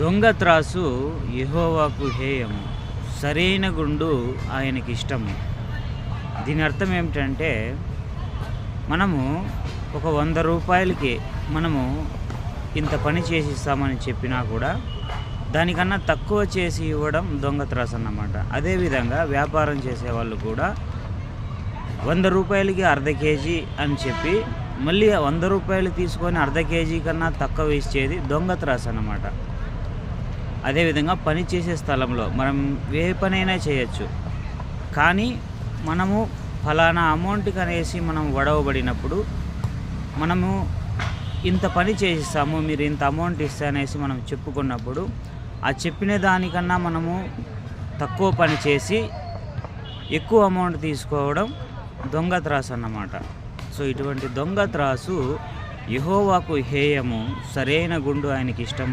దొంగ త్రాసు యహోవాకు హేయము. సరైన గుండు ఆయనకి ఇష్టము దీని అర్థం ఏమిటంటే మనము ఒక వంద రూపాయలకి మనము ఇంత పని చేసి ఇస్తామని చెప్పినా కూడా దానికన్నా తక్కువ చేసి ఇవ్వడం దొంగ త్రాసు అన్నమాట. అదేవిధంగా వ్యాపారం చేసే వాళ్ళు కూడా వంద రూపాయలకి అర్ధ కేజీ అని చెప్పి మళ్ళీ వంద రూపాయలు తీసుకొని అర్ధ కేజీ కన్నా తక్కువ ఇచ్చేది దొంగ త్రాసు అన్నమాట. అదేవిధంగా పని చేసే స్థలంలో మనం ఏ పనైనా చేయొచ్చు. కానీ మనము ఫలానా అమౌంట్కి అనేసి మనం గొడవబడినప్పుడు మనము ఇంత పని చేసిస్తాము మీరు ఇంత అమౌంట్ ఇస్తే అనేసి మనం చెప్పుకున్నప్పుడు ఆ చెప్పిన దానికన్నా మనము తక్కువ పని చేసి ఎక్కువ అమౌంట్ తీసుకోవడం దొంగ త్రాసు అన్నమాట. సో ఇటువంటి దొంగ త్రాసు యహోవాకు హేయము సరైన గుండు ఆయనకి ఇష్టము